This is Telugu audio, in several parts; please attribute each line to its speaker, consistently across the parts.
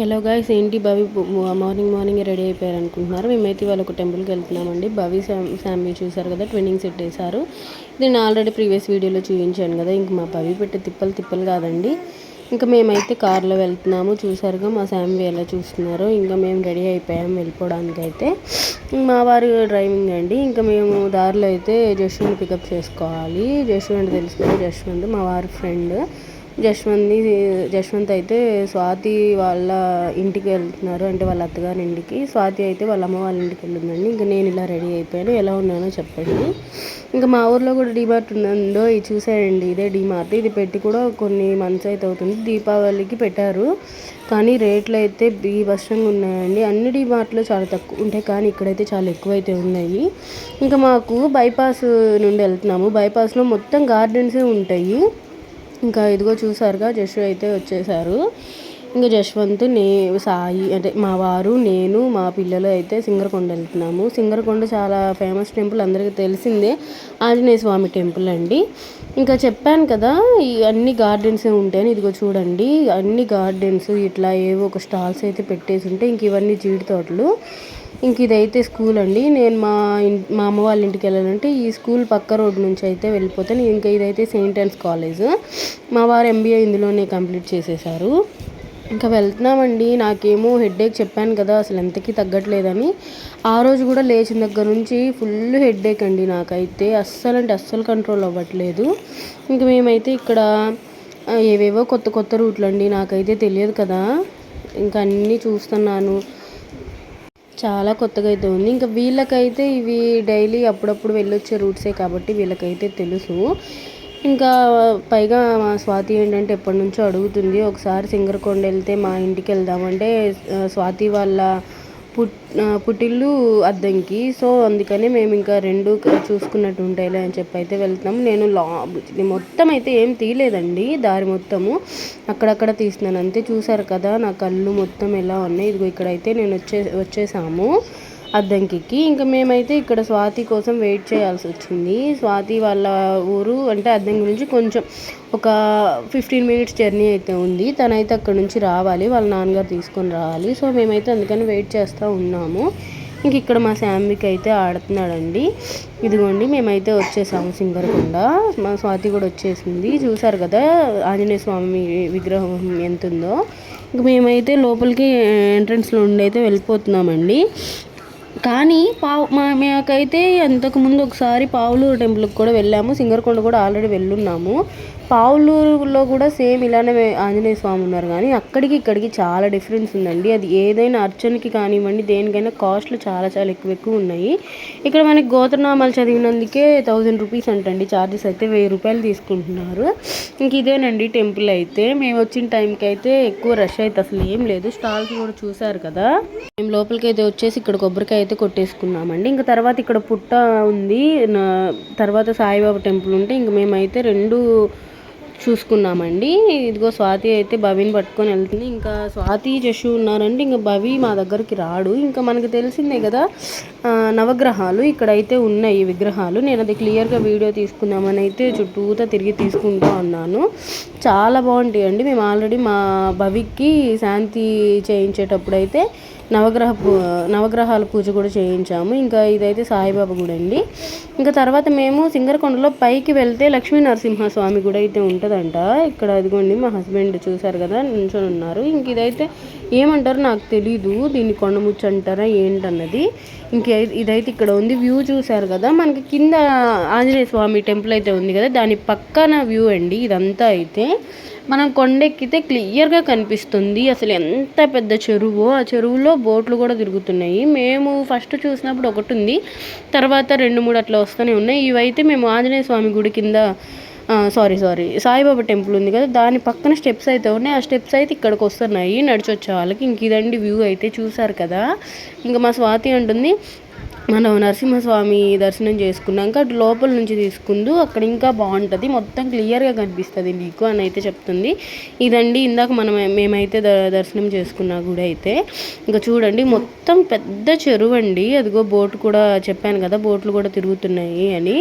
Speaker 1: హలో గాయస్ ఏంటి భవి? మార్నింగ్ మార్నింగ్ రెడీ అయిపోయారు అనుకుంటున్నారు మేమైతే ఇవాళ ఒక టెంపుల్కి వెళ్తున్నామండి. భవి ఫ్యామిలీ చూసారు కదా ట్విన్నింగ్ సెట్ వేశారు. నేను ఆల్రెడీ ప్రీవియస్ వీడియోలో చూపించాను కదా ఇంక మా భవి పెట్టే తిప్పలు తిప్పలు కాదండి. ఇంకా మేమైతే కార్లో వెళ్తున్నాము. చూసారుగా మా ఫ్యామిలీ ఎలా చూస్తున్నారు. ఇంకా మేము రెడీ అయిపోయాము వెళ్ళిపోవడానికి అయితే మా వారు డ్రైవింగ్ అండి. ఇంకా మేము దారిలో అయితే జశ్వంత్ పికప్ చేసుకోవాలి. జశ్వంత్ తెలుసుకుని కదా మా వారి ఫ్రెండ్ జశ్వంత్ జశ్వంత్ అయితే స్వాతి వాళ్ళ ఇంటికి వెళ్తున్నారు. అంటే వాళ్ళ అత్తగారి ఇంటికి. స్వాతి అయితే వాళ్ళ అమ్మ వాళ్ళ ఇంటికి వెళ్ళిందండి. ఇంకా నేను ఇలా రెడీ అయిపోయాను. ఎలా ఉన్నానో చెప్పండి. ఇంకా మా ఊర్లో కూడా డీమార్ట్ ఉందో ఇది చూసాయండి. ఇదే డీమార్ట్. ఇది పెట్టి కూడా కొన్ని మంత్స్ అయితే అవుతుంది. దీపావళికి పెట్టారు. కానీ రేట్లు అయితే బీభత్సంగా ఉన్నాయండి. అన్ని డీమార్ట్లో చాలా తక్కువ ఉంటాయి. కానీ ఇక్కడైతే చాలా ఎక్కువ అయితే ఉన్నాయి. ఇంకా మాకు బైపాస్ నుండి వెళ్తున్నాము. బైపాస్లో మొత్తం గార్డెన్సే ఉంటాయి. ఇంకా ఇదిగో చూసారుగా జశ్వ అయితే వచ్చేసారు. ఇంకా జశ్వంత్ నే సాయి అంటే మా వారు నేను మా పిల్లలు అయితే సింగరకొండ వెళ్తున్నాము. సింగరకొండ చాలా ఫేమస్ టెంపుల్ అందరికీ తెలిసిందే. ఆంజనేయ స్వామి టెంపుల్ అండి. ఇంకా చెప్పాను కదా ఈ అన్ని గార్డెన్స్ ఉంటాయని ఇదిగో చూడండి. అన్ని గార్డెన్స్ ఇట్లా ఏవో ఒక స్టాల్స్ అయితే పెట్టేసి ఉంటే ఇంక ఇవన్నీ జీడి తోటలు. ఇంక ఇదైతే స్కూల్ అండి. నేను మా మా అమ్మ వాళ్ళ ఇంటికి వెళ్ళాలంటే ఈ స్కూల్ పక్క రోడ్ నుంచి అయితే వెళ్ళిపోతాను. ఇంకా ఇదైతే సెయింట్ అన్స్ కాలేజ్. మా వారు ఎంబీఏ ఇందులోనే కంప్లీట్ చేసేసారు. ఇంకా వెళ్తున్నామండి. నాకేమో హెడ్ఏక్ చెప్పాను కదా అసలు ఎంతకీ తగ్గట్లేదని. ఆ రోజు కూడా లేచిన దగ్గర నుంచి ఫుల్ హెడ్ఏక్ అండి నాకైతే. అస్సలు అంటే అస్సలు కంట్రోల్ అవ్వట్లేదు. ఇంక మేమైతే ఇక్కడ ఏవేవో కొత్త కొత్త రూట్లు అండి నాకైతే తెలియదు కదా. ఇంకా అన్నీ చూస్తున్నాను. చాలా కొత్తగా అయితే ఉంది. ఇంకా వీళ్ళకైతే ఇవి డైలీ అప్పుడప్పుడు వెళ్ళొచ్చే రూట్సే కాబట్టి వీళ్ళకైతే తెలుసు. ఇంకా పైగా మా స్వాతి ఏంటంటే ఎప్పటి నుంచో అడుగుతుంది ఒకసారి సింగరకొండ వెళ్తే మా ఇంటికి వెళ్దామంటే స్వాతి వాళ్ళ పుట్ పుట్టిల్లు అద్దంకి. సో అందుకని మేము ఇంకా రెండు చూసుకున్నట్టు ఉంటాయిలే అని చెప్పి అయితే వెళ్తున్నాం. నేను లా మొత్తం అయితే ఏం తీయలేదండి దారి మొత్తము. అక్కడక్కడ తీస్తున్నాను అంతే. చూసారు కదా నా కళ్ళు మొత్తం ఎలా ఉన్నాయి. ఇదిగో ఇక్కడైతే నేను వచ్చే వచ్చేసాము. అద్దంకి ఇంకా మేమైతే ఇక్కడ స్వాతి కోసం వెయిట్ చేయాల్సి వచ్చింది. స్వాతి వాళ్ళ ఊరు అంటే అద్దంకి నుంచి కొంచెం ఒక ఫిఫ్టీన్ మినిట్స్ జర్నీ అయితే ఉంది. తనైతే అక్కడ నుంచి రావాలి. వాళ్ళ నాన్నగారు తీసుకొని రావాలి. సో మేమైతే అందుకని వెయిట్ చేస్తూ ఉన్నాము. ఇంక ఇక్కడ మా శాంబిక్ అయితే ఆడుతున్నాడండి. ఇదిగోండి మేమైతే వచ్చేసాము సింగరకొండ. మా స్వాతి కూడా వచ్చేసింది. చూసారు కదా ఆంజనేయ స్వామి విగ్రహం ఎంత ఉందో ఇంక మేమైతే లోపలికి ఎంట్రన్స్లో ఉండి అయితే వెళ్ళిపోతున్నామండి. కానీ పావు మా మాకైతే అంతకుముందు ఒకసారి పావులూరు టెంపుల్కి కూడా వెళ్ళాము. సింగరకొండ కూడా ఆల్రెడీ వెళ్ళున్నాము. పావులూరులో కూడా సేమ్ ఇలానే ఆంజనేయ స్వామి ఉన్నారు. కానీ అక్కడికి ఇక్కడికి చాలా డిఫరెన్స్ ఉందండి. అది ఏదైనా అర్చనకి కానివ్వండి దేనికైనా కాస్ట్లు చాలా చాలా ఎక్కువ ఎక్కువ ఉన్నాయి. ఇక్కడ మనకి గోత్రనామాలు చదివినందుకే థౌజండ్ రూపీస్ అంటండి. ఛార్జెస్ అయితే వెయ్యి రూపాయలు తీసుకుంటున్నారు. ఇంక ఇదేనండి టెంపుల్ అయితే. మేము వచ్చిన టైంకి అయితే ఎక్కువ రష్ అయితే అసలు ఏం లేదు. స్టాల్స్ కూడా చూసారు కదా. మేము లోపలికి అయితే వచ్చేసి ఇక్కడ కొబ్బరికాయ అయితే కొట్టేసుకున్నామండి. ఇంకా తర్వాత ఇక్కడ పుట్ట ఉంది. తర్వాత సాయిబాబా టెంపుల్ ఉంటే ఇంక మేమైతే రెండు చూసుకున్నామండి. ఇదిగో స్వాతి అయితే భవిని పట్టుకొని వెళ్తుంది. ఇంకా స్వాతి జషు ఉన్నారండి. ఇంకా భవి మా దగ్గరికి రాడు. ఇంకా మనకు తెలిసిందే కదా నవగ్రహాలు ఇక్కడైతే ఉన్నాయి విగ్రహాలు. నేను అది క్లియర్గా వీడియో తీసుకుందామని అయితే చుట్టూతా తిరిగి తీసుకుంటూ ఉన్నాను. చాలా బాగుంటాయండి మేము ఆల్రెడీ మా భవికి శాంతి చేయించేటప్పుడు అయితే నవగ్రహ పూ నవగ్రహాల పూజ కూడా చేయించాము. ఇంకా ఇదైతే సాయిబాబా గుడి అండి. ఇంకా తర్వాత మేము సింగరకొండలో పైకి వెళ్తే లక్ష్మీ నరసింహస్వామి గుడి అయితే ఉంటుందంట. ఇక్కడ అదిగోండి మా హస్బెండ్ చూశారు కదా నిల్చొని ఉన్నారు. ఇంక ఇదైతే ఏమంటారు నాకు తెలీదు దీన్ని కొండముచ్చు అంటారా ఏంటన్నది. ఇంకే ఇదైతే ఇక్కడ ఉంది వ్యూ చూసారు కదా. మనకి కింద ఆంజనేయ స్వామి టెంపుల్ అయితే ఉంది కదా దాని పక్కన వ్యూ అండి ఇదంతా అయితే. మనం కొండెక్కితే క్లియర్గా కనిపిస్తుంది అసలు ఎంత పెద్ద చెరువు. ఆ చెరువులో బోట్లు కూడా తిరుగుతున్నాయి. మేము ఫస్ట్ చూసినప్పుడు ఒకటి ఉంది తర్వాత రెండు మూడు అట్లా వస్తూనే ఉన్నాయి. ఇవైతే మేము ఆంజనేయ స్వామి గుడి కింద సారీ సారీ సాయిబాబా టెంపుల్ ఉంది కదా దాని పక్కన స్టెప్స్ అయితే ఉన్నాయి. ఆ స్టెప్స్ అయితే ఇక్కడికి వస్తున్నాయి. నడిచొచ్చే వాళ్ళకి. ఇంక ఇదండి వ్యూ అయితే చూసారు కదా. ఇంకా మా స్వాతి అంటుంది మనం నరసింహస్వామి దర్శనం చేసుకున్నాక అటు లోపల నుంచి తీసుకుందు అక్కడ ఇంకా బాగుంటుంది. మొత్తం క్లియర్గా కనిపిస్తుంది నీకు అని అయితే చెప్తుంది. ఇదండి ఇందాక మనం మేమైతే దర్శనం చేసుకున్న గుడి అయితే. ఇంకా చూడండి మొత్తం పెద్ద చెరువు అండి. అదిగో బోట్ కూడా చెప్పాను కదా బోట్లు కూడా తిరుగుతున్నాయి అని.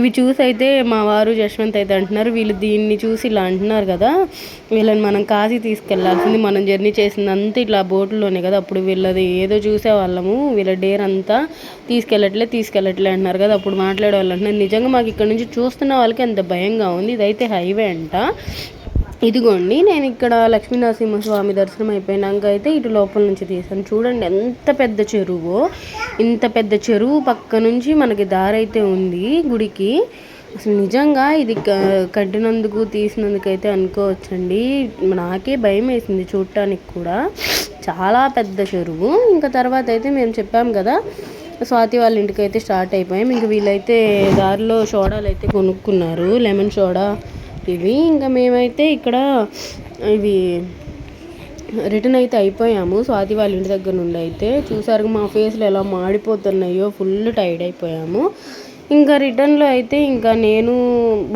Speaker 1: ఇవి చూసి అయితే మా వారు జశ్వంత్ అయితే అంటున్నారు వీళ్ళు దీన్ని చూసి ఇలా అంటున్నారు కదా వీళ్ళని మనం కాశీ తీసుకెళ్ళాల్సింది మనం జర్నీ చేసిందంతా ఇట్లా బోట్లోనే కదా. అప్పుడు వీళ్ళది ఏదో చూసే వాళ్ళము వీళ్ళ డేర్ అంతా తీసుకెళ్ళట్లే తీసుకెళ్ళట్లే అంటున్నారు కదా. అప్పుడు మాట్లాడే వాళ్ళు అంటున్నారు నిజంగా మాకు ఇక్కడ నుంచి చూస్తున్న వాళ్ళకి అంత భయంగా ఉంది. ఇదైతే హైవే అంట. ఇదిగోండి నేను ఇక్కడ లక్ష్మీనరసింహస్వామి దర్శనం అయిపోయినాక అయితే ఇటు లోపల నుంచి తీసాను. చూడండి ఎంత పెద్ద చెరువు. ఇంత పెద్ద చెరువు పక్క నుంచి మనకి దారి అయితే ఉంది గుడికి. అసలు నిజంగా ఇది కట్టినందుకు తీసినందుకు అయితే అనుకోవచ్చండి. నాకే భయం వేసింది చూడటానికి కూడా. చాలా పెద్ద చెరువు. ఇంకా తర్వాత అయితే మేము చెప్పాం కదా స్వాతి వాళ్ళ ఇంటికి అయితే స్టార్ట్ అయిపోయాం. ఇంక వీళ్ళైతే దారిలో సోడాలు అయితే కొనుక్కున్నారు. లెమన్ సోడా ఇవి. ఇంకా మేమైతే ఇక్కడ ఇవి రిటర్న్ అయితే అయిపోయాము. స్వాతి వాళ్ళ ఇంటి దగ్గర నుండి అయితే చూసారు మా ఫేస్లు ఎలా మాడిపోతున్నాయో ఫుల్ టైర్డ్ అయిపోయాము. ఇంకా రిటర్న్లో అయితే ఇంకా నేను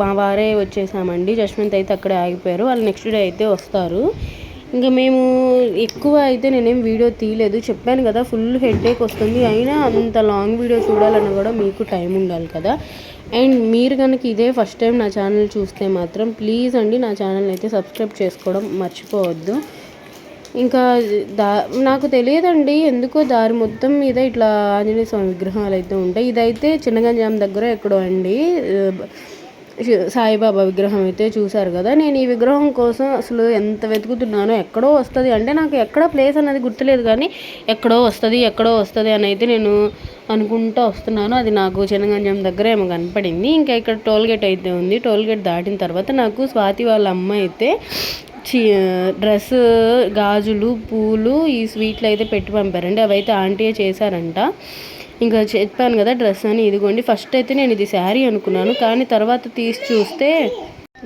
Speaker 1: మా వారే వచ్చేసామండి. జస్వంత్ అయితే అక్కడే ఆగిపోయారు. వాళ్ళు నెక్స్ట్ డే అయితే వస్తారు. ఇంకా మేము ఎక్కువ అయితే నేనేం వీడియో తీయలేదు. చెప్పాను కదా ఫుల్ హెడేక్ వస్తుంది. అయినా అంత లాంగ్ వీడియో చూడాలన్నా కూడా మీకు టైం ఉండాలి కదా. అండ్ మీరు కనుక ఇదే ఫస్ట్ టైం నా ఛానల్ చూస్తే మాత్రం ప్లీజ్ అండి నా ఛానల్ అయితే సబ్స్క్రైబ్ చేసుకోవడం మర్చిపోవద్దు. ఇంకా దా నాకు తెలియదండి ఎందుకో దారి మొత్తం మీద ఇట్లా ఆంజనేయ స్వామి విగ్రహాలు అయితే ఉంటాయి. ఇదైతే చిన్నగంజాం దగ్గర ఎక్కడో అండి. సాయిబాబా విగ్రహం అయితే చూశారు కదా. నేను ఈ విగ్రహం కోసం అసలు ఎంత వెతుకుతున్నానో ఎక్కడో వస్తుంది. అంటే నాకు ఎక్కడ ప్లేస్ అనేది గుర్తులేదు కానీ ఎక్కడో వస్తుంది ఎక్కడో వస్తుంది అని అయితే నేను అనుకుంటూ వస్తున్నాను. అది నాకు చిన్నగంజం దగ్గర ఏమో కనపడింది. ఇంకా ఇక్కడ టోల్గేట్ అయితే ఉంది. టోల్గేట్ దాటిన తర్వాత నాకు స్వాతి వాళ్ళ అమ్మ అయితే డ్రెస్ గాజులు పూలు ఈ స్వీట్లు అయితే పెట్టి పంపారండి. అవైతే ఆంటీయే చేశారంట. ఇంకా చెప్పాను కదా డ్రెస్ అని ఇదిగోండి. ఫస్ట్ అయితే నేను ఇది శారీ అనుకున్నాను కానీ తర్వాత తీసి చూస్తే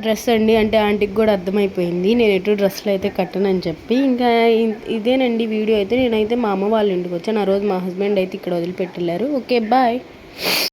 Speaker 1: డ్రెస్ అండి అంటే ఆంటీకి కూడా అర్థమైపోయింది. నేను ఎటు డ్రెస్సులు అయితే కట్టనని చెప్పి ఇంకా ఇదేనండి వీడియో అయితే. నేనైతే మా అమ్మ వాళ్ళ ఇంటికి వచ్చాను. ఆ రోజు మా హస్బెండ్ అయితే ఇక్కడ వదిలిపెట్టలేరు ఓకే బాయ్.